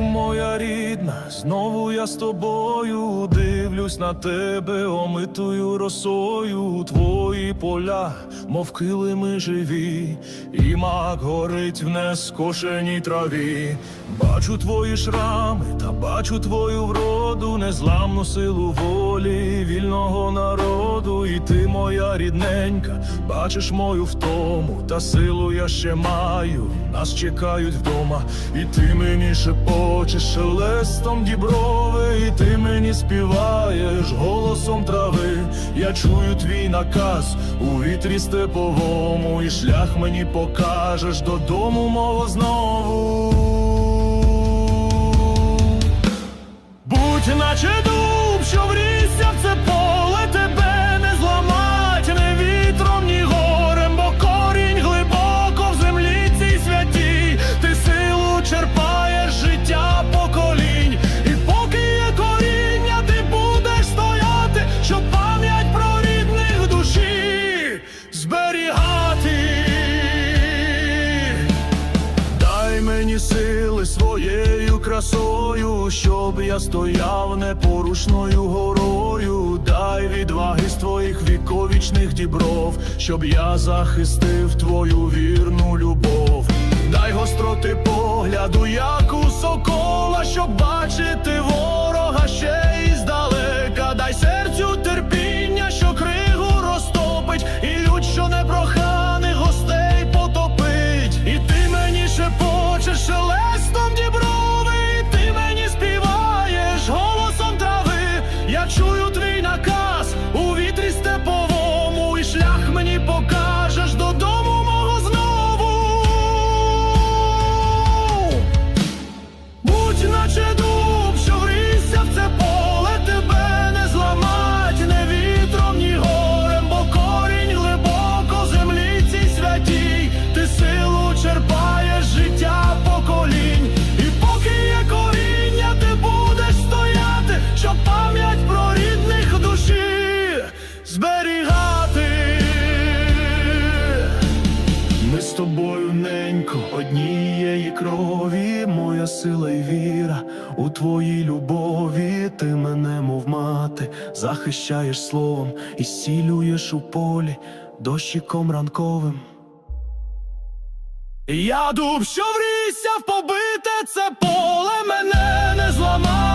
моя рідна, знову я з тобою дивлюсь на тебе, омитую росою твої поля, мов килими живі, і мак горить в нескошеній траві. Бачу твої шрами, та бачу твою вроду, незламну силу волі вільного народу, і ти моя рідненька, бачиш мою втому, та силу я ще маю. Нас чекають вдома, і ти мені шепочеш шелестом діброви, і ти мені співаєш голосом трави. Я чую твій наказ у вітрі степовому, і шлях мені покажеш додому мого знову. Зберігати. Дай мені сили своєю красою, щоб я стояв непорушною горою. Дай відваги з твоїх віковічних дібров, щоб я захистив твою вірну любов. Дай гостроти погляду, як у сокола, щоб тобою, ненько, однієї крові, моя сила й віра у твоїй любові, ти мене, мов мати, захищаєш словом і сілюєш у полі дощиком ранковим. Я дуб, що врісся в побите це поле мене не зламає.